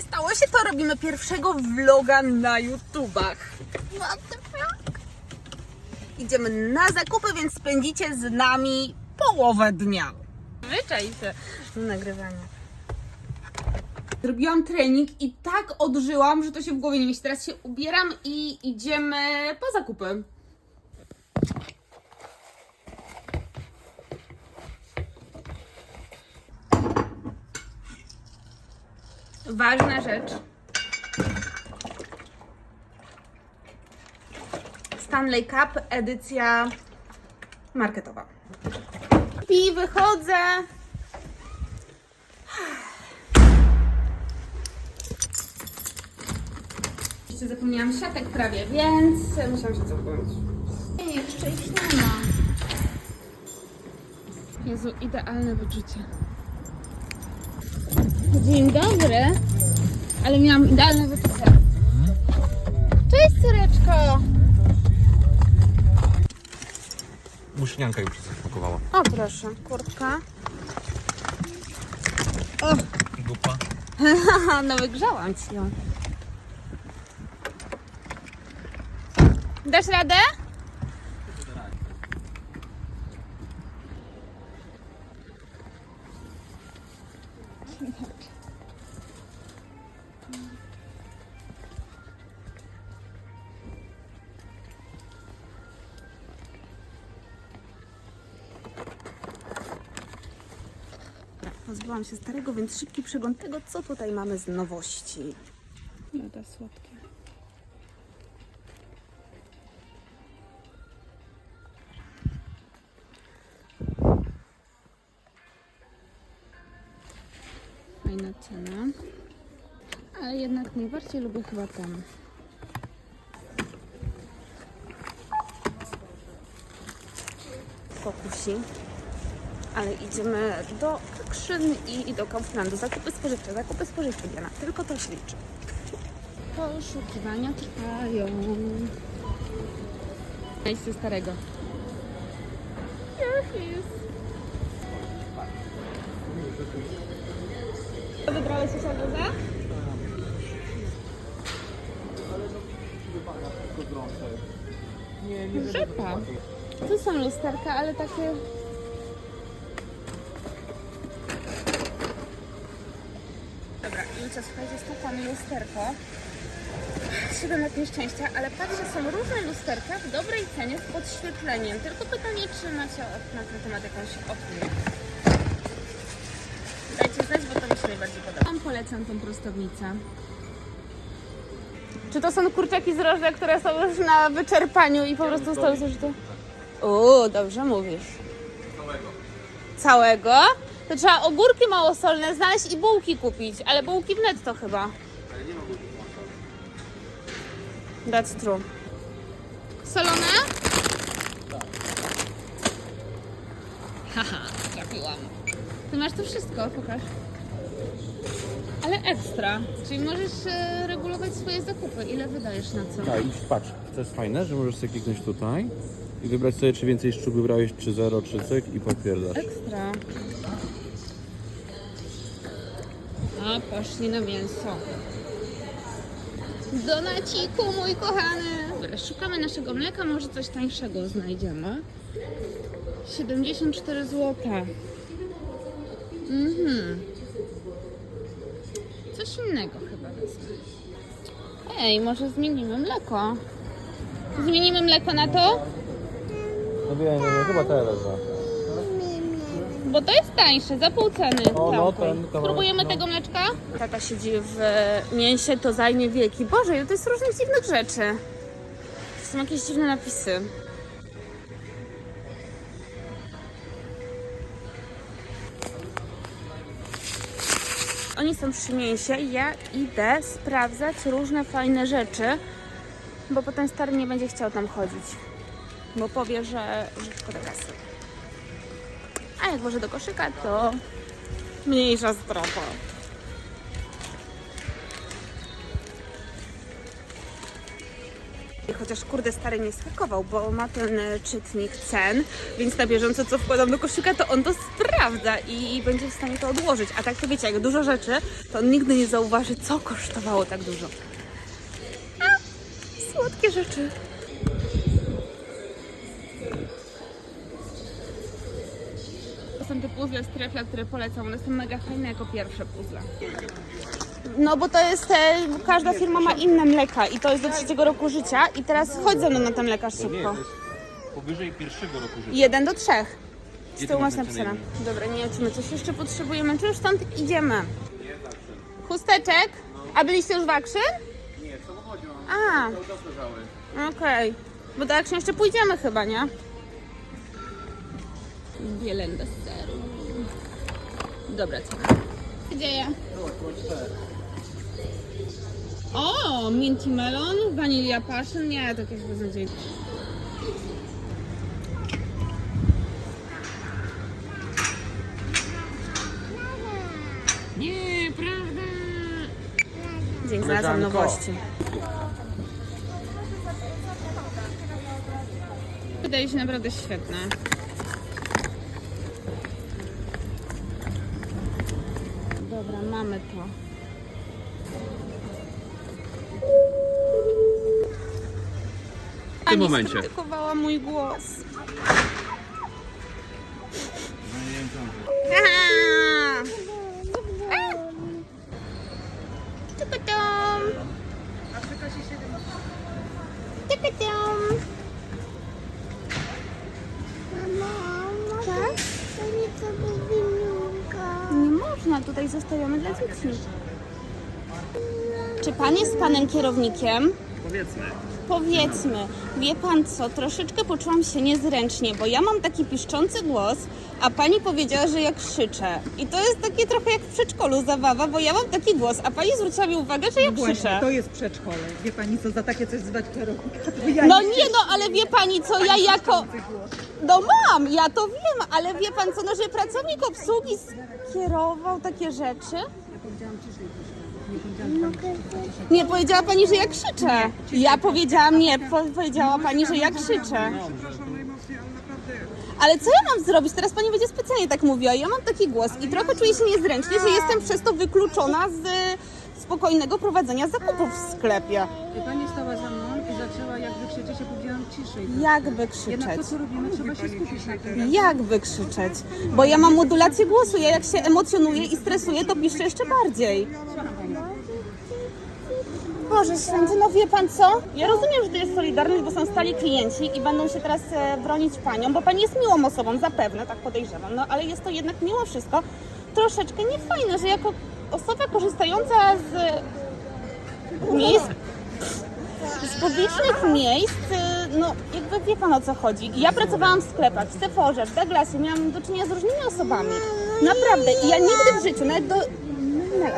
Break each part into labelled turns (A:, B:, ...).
A: nie stało się, to robimy pierwszego vloga na YouTubach. What the fuck? Idziemy na zakupy, więc spędzicie z nami połowę dnia. Wyczaj się do nagrywania. Zrobiłam trening i tak odżyłam, że to się w głowie nie mieści. Teraz się ubieram i idziemy po zakupy. Ważna rzecz. Stanley Cup, edycja marketowa. I wychodzę. Jeszcze zapomniałam siatek prawie, więc musiałam się cofnąć. Nie, jeszcze ich nie ma. Jezu, idealne wyczucie. Dzień dobry. Ale miałam idealne wyczucie. Cześć, córeczko.
B: Musznianka już się zapakowała.
A: O, proszę, kurtka.
B: Dupa.
A: Haha, no wygrzałam ci ją. Dasz radę? Pozbyłam się starego, więc szybki przegląd tego, co tutaj mamy z nowości. Lada słodkie. Fajna cena. Ale jednak najbardziej lubię chyba ten. Fokusi ale idziemy do Krzyn i do Kauflandu. Zakupy spożywcze, zakupy spożywcze, Diana. Tylko to się liczy. Poszukiwania trwają. Miejsce starego. Już jest. Wybrałeś się arbuza? Rzepa. Tu są lusterka, ale takie Julcia, słuchajcie, stukłam lusterko. 7 lat nieszczęścia, ale patrz, że są różne lusterka w dobrej cenie z podświetleniem. Tylko pytanie, czy macie na ten temat jakąś opinię. Dajcie znać, bo to mi się najbardziej podoba. Wam polecam tą prostownicę. Czy to są kurczaki z rożek, które są już na wyczerpaniu i po prostu zostały zużyte? Uuu, dobrze mówisz. Całego? To trzeba ogórki małosolne znaleźć i bułki kupić, ale bułki w netto chyba. That's true. Solone? Haha, trafiłam. Ty masz to wszystko, pokaż. Ale ekstra, czyli możesz e, regulować swoje zakupy. Ile wydajesz na co?
B: Tak, i patrz, to jest fajne, że możesz sobie kliknąć tutaj i wybrać sobie, czy więcej szczup wybrałeś, czy zero, czy cyk i potwierdzasz.
A: Ekstra. A, poszli na mięso. Donaciku, mój kochany. Dobra, szukamy naszego mleka, może coś tańszego znajdziemy. 74 zł. Mhm. Coś innego chyba wezmę. Ej, może zmienimy mleko. Zmienimy mleko na to?
B: No wiem, nie, nie, chyba teraz.
A: Bo to jest tańsze, za pół ceny.
B: O, no, ten kawałek,
A: Spróbujemy
B: no.
A: tego mleczka? Tata siedzi w mięsie, to zajmie wieki. Boże, ile to jest różnych dziwnych rzeczy. To są jakieś dziwne napisy. Oni są przy mięsie i ja idę sprawdzać różne fajne rzeczy, bo potem stary nie będzie chciał tam chodzić. Bo powie, że, że szkoda kasy. A jak włożę do koszyka, to mniejsza strata. Chociaż kurde stary nie skakował, bo ma ten e, czytnik cen, więc na bieżąco co wkładam do koszyka, to on to sprawdza i, i będzie w stanie to odłożyć. A tak to wiecie, jak dużo rzeczy, to on nigdy nie zauważy, co kosztowało tak dużo. A, słodkie rzeczy. Puzzle z trefla, które polecam. One są mega fajne jako pierwsze puzzle. No bo to jest, e, każda firma ma inne mleka i to jest do trzeciego roku życia i teraz chodź ze mną na ten mlekarz szybko.
B: powyżej pierwszego roku życia.
A: Jeden do trzech. Z tyłu masz napisane. Dobra, nie wiem, czy my coś jeszcze potrzebujemy, czy już stąd idziemy? Chusteczek? A byliście już w Akszy?
B: Nie, w samochodzie mam.
A: A,
B: Cały czas leżały.
A: okej. Bo do Akszy jeszcze pójdziemy chyba, nie? Bielenda z Dobra, co się dzieje? O, minty melon, vanilla passion. Nie, to jakieś beznadziejne. Nie, prawda. Dzień znalazłam
B: Koleżanko.
A: nowości. Wydaje się naprawdę świetne. Dobra, mamy to.
B: W tym momencie.
A: skrytykowała mój głos.
B: No
A: Aha! Zostawiamy dla dzieci. Czy pan jest panem kierownikiem?
B: Powiedzmy.
A: Powiedzmy, wie pan co, troszeczkę poczułam się niezręcznie, bo ja mam taki piszczący głos, a pani powiedziała, że ja krzyczę. I to jest takie trochę jak w przedszkolu zabawa, bo ja mam taki głos, a pani zwróciła mi uwagę, że ja
C: Właśnie,
A: krzyczę.
C: to jest przedszkole. Wie pani co, za takie coś zwać kierownika, to ja
A: No nie no, ale wie pani co, ja jako... No mam, ja to wiem, ale wie pan co, no że pracownik obsługi skierował takie rzeczy?
C: Nie
A: powiedziała pani, że ja krzyczę. Ja powiedziałam nie, po, powiedziała pani, że ja krzyczę.
C: Ale
A: co ja mam zrobić? Teraz pani będzie specjalnie tak mówiła. Ja mam taki głos i trochę czuję się niezręcznie, że jestem przez to wykluczona z e, spokojnego prowadzenia zakupów w sklepie.
C: I pani stała na tym.
A: Jakby krzyczeć? Bo ja mam modulację głosu. Ja jak się emocjonuję i stresuję, to piszczę jeszcze bardziej. Boże święty, no wie pan co? Ja rozumiem, że to jest solidarność, bo są stali klienci i będą się teraz e, bronić panią, bo pani jest miłą osobą, zapewne, tak podejrzewam, no ale jest to jednak mimo wszystko troszeczkę niefajne, że jako osoba korzystająca z miejsc, z publicznych miejsc, no jakby wie pan o co chodzi. Ja pracowałam w sklepach, w Sephorze, w Douglasie, miałam do czynienia z różnymi osobami. Naprawdę. I ja nigdy w życiu, nawet do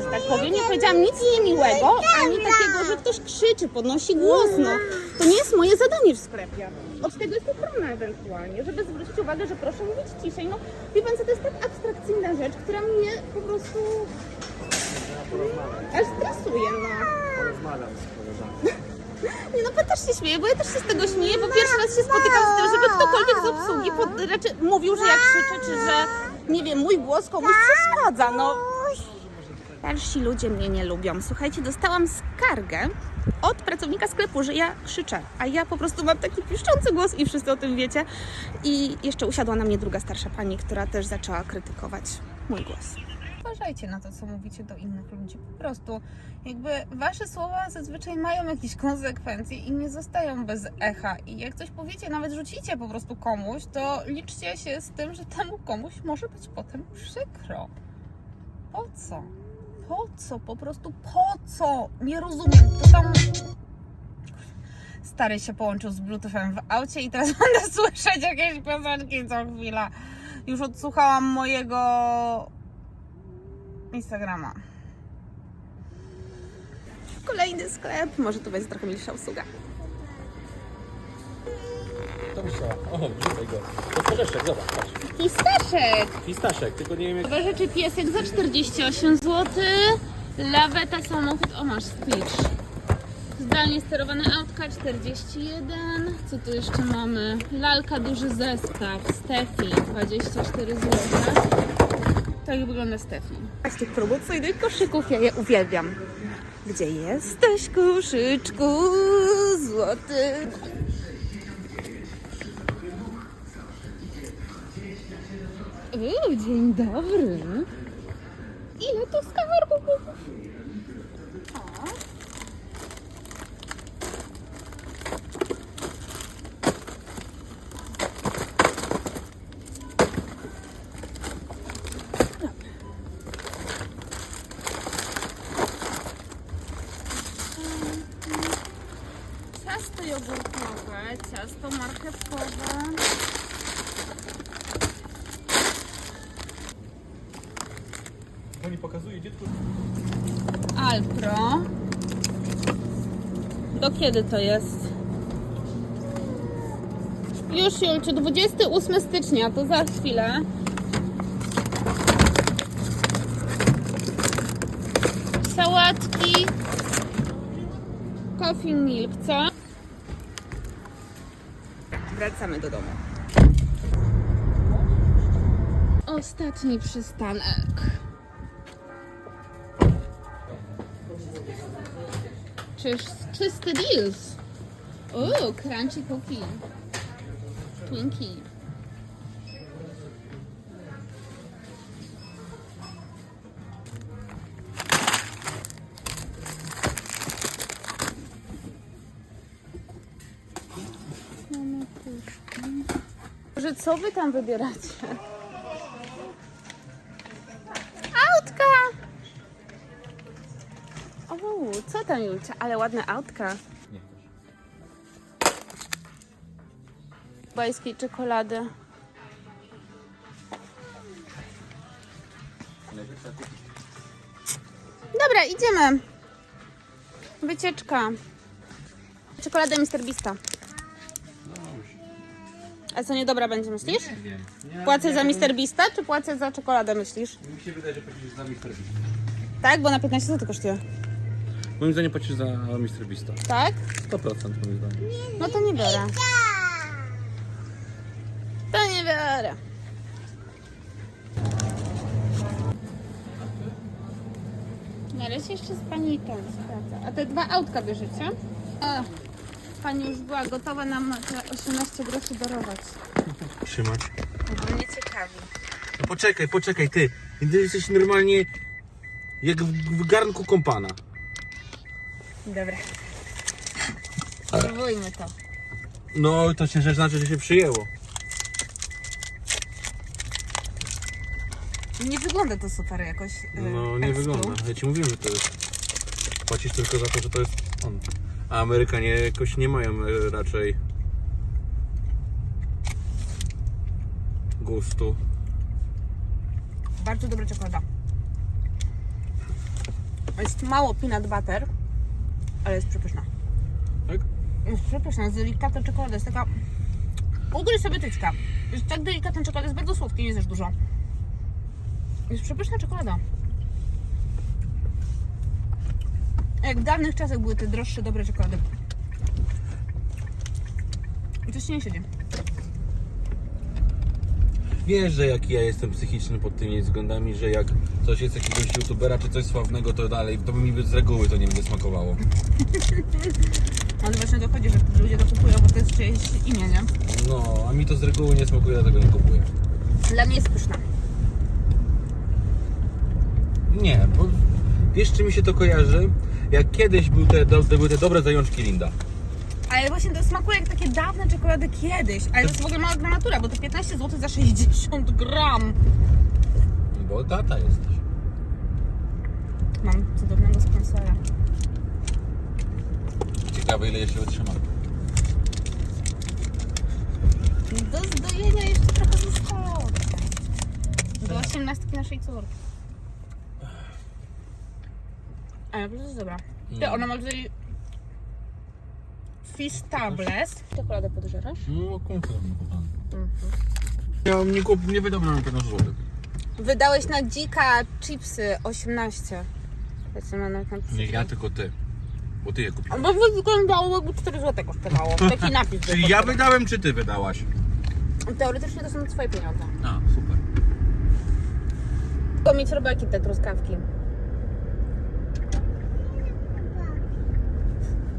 A: że tak powiem, nie powiedziałam nic niemiłego, ani takiego, że ktoś krzyczy, podnosi głos, no. To nie jest moje zadanie w sklepie. Od tego jest ochrona ewentualnie, żeby zwrócić uwagę, że proszę mówić ciszej. No, wie pan co, to jest tak abstrakcyjna rzecz, która mnie po prostu aż stresuje, no. Nie no, pan też się śmieje, bo ja też się z tego śmieję, bo pierwszy raz się spotykam z tym, żeby ktokolwiek z obsługi pod, raczej mówił, że ja krzyczę, czy że, nie wiem, mój głos komuś przeszkadza, no. Starsi ludzie mnie nie lubią. Słuchajcie, dostałam skargę od pracownika sklepu, że ja krzyczę, a ja po prostu mam taki piszczący głos i wszyscy o tym wiecie. I jeszcze usiadła na mnie druga starsza pani, która też zaczęła krytykować mój głos. Uważajcie na to, co mówicie do innych ludzi. Po prostu jakby wasze słowa zazwyczaj mają jakieś konsekwencje i nie zostają bez echa. I jak coś powiecie, nawet rzucicie po prostu komuś, to liczcie się z tym, że temu komuś może być potem przykro. Po co? Po co? Po prostu po co? Nie rozumiem. To tam... Stary się połączył z Bluetoothem w aucie i teraz będę słyszeć jakieś piosenki co chwila. Już odsłuchałam mojego Instagrama. Kolejny sklep. Może tu będzie trochę mniejsza usługa.
B: To myślała. O, wrzucaj go. To korzeszek, zobacz, patrz.
A: Pistaszek.
B: Pistaszek, tylko nie wiem jak...
A: Nowe rzeczy piesek za 48 zł. Laweta samochód. O, masz Stitch. Zdalnie sterowane autka 41. Co tu jeszcze mamy? Lalka, duży zestaw. Stefi 24 zł. Tak wygląda Stefi. Z tych promocyjnych koszyków ja je uwielbiam. Gdzie jesteś, koszyczku złoty? Uuu, dzień dobry. Ile to skarbów? Marchewkowe.
B: Pani pokazuje dziecku.
A: Alpro. Do kiedy to jest? Już Julciu, 28 stycznia, to za chwilę. Sałatki. Coffee milk, co? Wracamy do domu. Ostatni przystanek. Czyż czysty deals. O, crunchy cookie. Twinkie. Co wy tam wybieracie? Autka! O, co tam Julcia? Ale ładne autka. Bajskiej czekolady. Dobra, idziemy. Wycieczka. Czekolada Mr. Beasta. A co niedobra będzie, myślisz?
B: wiem.
A: Płacę za Mr. Beasta, czy płacę za czekoladę, myślisz?
B: Mi się wydaje, że płacisz za Mr. Beast.
A: Tak, bo na 15 zł kosztuje.
B: Moim zdaniem płacisz za Mr. Beasta.
A: Tak?
B: 100% moim zdaniem.
A: No to nie biorę. To nie biorę. Na razie jeszcze z pani ten sprawdza. A te dwa autka bierzecie? O, pani już była gotowa nam te 18 groszy darować.
B: Trzymać.
A: Bo mnie ciekawi.
B: No poczekaj, poczekaj, ty. Ty jesteś normalnie jak w, w garnku kompana.
A: Dobra. Spróbujmy to.
B: No, to się że znaczy, że się przyjęło.
A: Nie wygląda to super jakoś. e,
B: No, nie
A: ekstra.
B: wygląda. Ja ci mówiłem, że to jest. Płacisz tylko za to, że to jest on. A Amerykanie jakoś nie mają e, raczej gustu.
A: Bardzo dobra czekolada. Jest mało peanut butter, ale jest przepyszna.
B: Tak?
A: Jest przepyszna, jest delikatna czekolada, jest taka... Ugryź sobie tyczka. Jest tak delikatna czekolada, jest bardzo słodki, nie zjesz dużo. Jest przepyszna czekolada. Jak w dawnych czasach były te droższe, dobre czekolady. I coś nie siedzi.
B: Wiesz, że jak ja jestem psychiczny pod tymi względami, że jak coś jest jakiegoś youtubera czy coś sławnego, to dalej, to by mi z reguły to nie będzie smakowało.
A: Ale właśnie dochodzi, że ludzie to kupują, bo to jest czyjeś imię, nie?
B: No, a mi to z reguły nie smakuje, dlatego nie kupuję.
A: Dla mnie jest pyszna.
B: Nie, bo wiesz, czy mi się to kojarzy? Jak kiedyś był te, do, były te dobre zajączki Linda.
A: Ale właśnie to smakuje jak takie dawne czekolady kiedyś. Ale to jest w ogóle mała gramatura, bo to 15 zł za 60 gram.
B: Bo tata jesteś.
A: Mam cudownego sponsora.
B: Ciekawe, ile jeszcze wytrzyma.
A: Do zdojenia jeszcze trochę zostało. Do 18 naszej córki. Ale to jest dobra. Ty,
B: Mm.
A: ona ma tutaj Fistables. Czekoladę podżerasz?
B: No, konkretnie, kochany. Ja nie, kup, nie wydam na 15 zł.
A: Wydałeś na dzika chipsy 18. Powiedzmy, na, na,
B: Nie ja, tylko ty. Bo ty je kupiłeś.
A: Bo wyglądało jakby 4 zł kosztowało. Taki napis był.
B: Czyli ja wydałem, czy ty wydałaś?
A: Teoretycznie to są twoje pieniądze.
B: A, super.
A: Tylko mieć robaki te truskawki.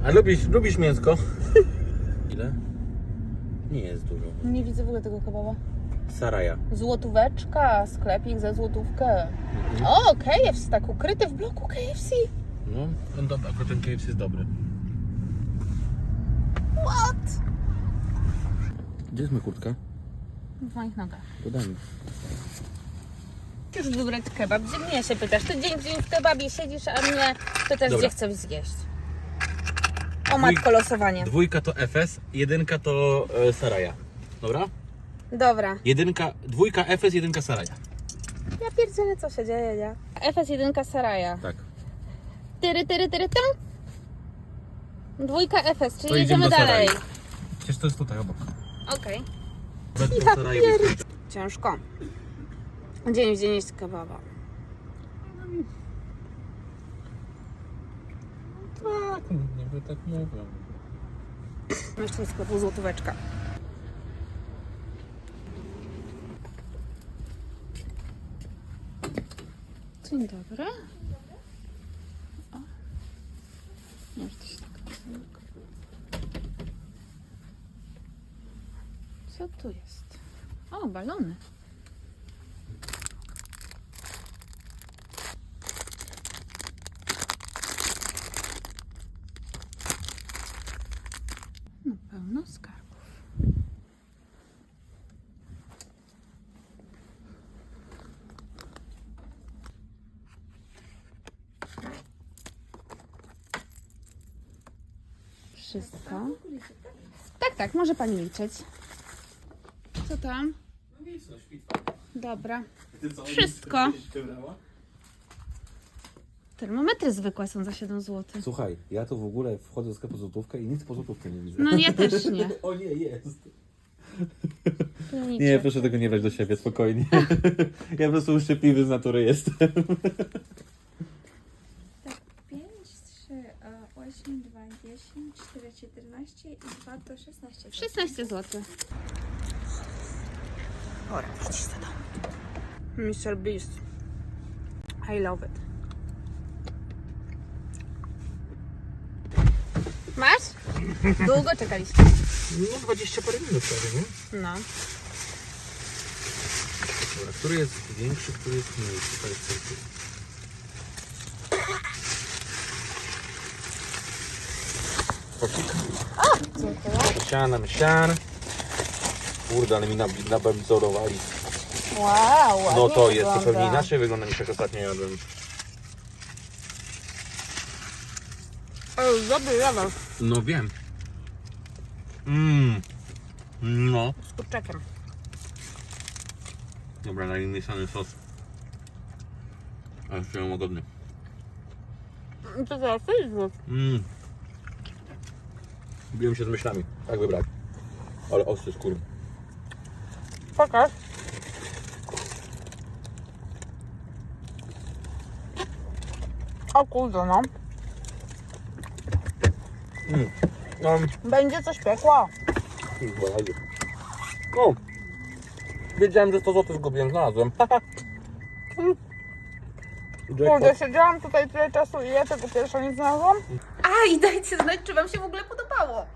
B: A lubisz, lubisz mięsko? Ile? Nie jest dużo.
A: Nie widzę w ogóle tego kebaba.
B: Saraja.
A: Złotóweczka, sklepik za złotówkę. O, KFC, tak ukryty w bloku KFC.
B: No, no dobra, akurat ten KFC jest dobry.
A: What?
B: Gdzie jest moja kurtka?
A: W moich nogach.
B: Podaj mi.
A: Już wybrać kebab. Gdzie mnie się pytasz? Ty dzień w dzień w kebabie siedzisz, a mnie pytasz,
B: Dobra.
A: gdzie chcesz zjeść. O matko, losowanie.
B: Dwójka to FS, jedynka to e, Saraja. Dobra?
A: Dobra.
B: Jedynka, dwójka FS, jedynka Saraja.
A: Ja pierdzielę, co się dzieje, nie? FS1 Saraja.
B: Tak.
A: Tyry, tyry, tyry, tam. Dwójka FS, czyli
B: To idziemy
A: jedziemy
B: do
A: dalej.
B: Sarai. Przecież to jest tutaj obok.
A: Okej.
B: Bez
A: Ja
B: Saraja
A: Ciężko. Dzień w dzień jest kebaba.
B: Tak, niby tak mówią.
A: Jeszcze z sklepu złotóweczka. Dzień dobry. O. Nie, że to się tak. Co tu jest? O, balony. No pełno skarbów. Wszystko. Tak, tak, może pani liczyć. Co tam? Dobra. Wszystko. Termometry zwykłe są za 7 zł.
B: Słuchaj, ja tu w ogóle wchodzę do sklepu złotówkę i nic po złotówce nie widzę.
A: No ja też nie.
B: O nie, jest.
A: Nic.
B: Nie, proszę tego nie brać do siebie, spokojnie. Ja po prostu uszczypliwy z natury jestem.
D: 14 i 2 to 16.
A: 16 zł. Ora, idź za to. Mr. Beast. I love it. Masz? Długo czekaliście.
B: No 20 parę minut prawie, nie?
A: No.
B: Dobra, który jest większy, który jest mniejszy? To jest ten tu. Siana, sian. Kurde, ale mi nab- nababizorowali.
A: Wow,
B: No to jest, to pewnie inaczej wygląda niż jak ostatnio jadłem.
A: Dobry level.
B: No wiem. Mmm. No.
A: Z kurczakiem.
B: Dobra, na mieszany sos. Ale jeszcze łagodny.
A: To teraz Facebook.
B: Mmm. Biłem się z myślami. Jak wybrać? Ale ostry skór.
A: Pokaż. O kurde, no.
B: Mm. No,
A: Będzie coś piekło.
B: Kurwa. No. Wiedziałem, że 100 zł zgubiłem, znalazłem.
A: Kurde,
B: Jackpot.
A: siedziałam tutaj tyle czasu i ja tego pierwsza nie znalazłam. A i dajcie znać, czy wam się w ogóle 你我